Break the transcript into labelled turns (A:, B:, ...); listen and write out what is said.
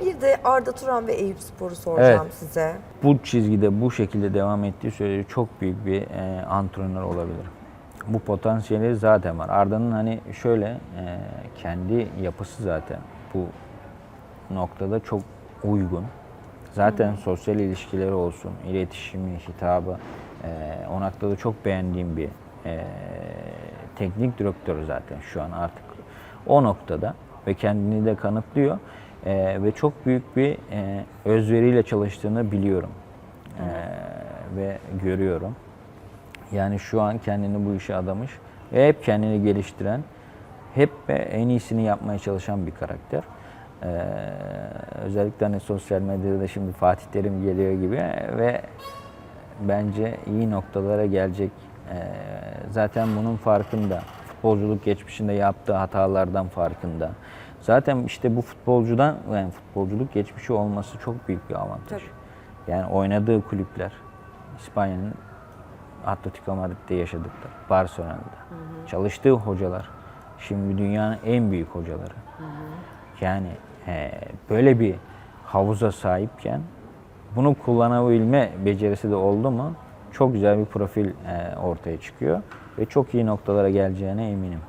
A: Bir de Arda Turan ve Eyüp Spor'u soracağım
B: Evet.
A: size.
B: bu çizgide bu şekilde devam ettiği sürece çok büyük bir e, antrenör olabilir. Bu potansiyeli zaten var. Arda'nın hani şöyle e, kendi yapısı zaten bu noktada çok uygun. Zaten sosyal ilişkileri olsun, iletişimi, hitabı e, o noktada çok beğendiğim bir e, teknik direktör zaten şu an artık o noktada ve kendini de kanıtlıyor E, ve çok büyük bir e, özveriyle çalıştığını biliyorum E, ve görüyorum. Yani şu an kendini bu işe adamış ve hep kendini geliştiren, hep en iyisini yapmaya çalışan bir karakter. Ee, özellikle hani sosyal medyada da şimdi Fatih Terim geliyor gibi ve bence iyi noktalara gelecek. Ee, zaten bunun farkında. Futbolculuk geçmişinde yaptığı hatalardan farkında. Zaten işte bu futbolcudan yani futbolculuk geçmişi olması çok büyük bir avantaj.
A: Tabii.
B: Yani oynadığı kulüpler İspanya'nın Atletico Madrid'de yaşadıkları, Barcelona'da. Çalıştığı hocalar şimdi dünyanın en büyük hocaları. Yani e, böyle bir havuza sahipken bunu kullanabilme becerisi de oldu mu çok güzel bir profil e, ortaya çıkıyor ve çok iyi noktalara geleceğine eminim.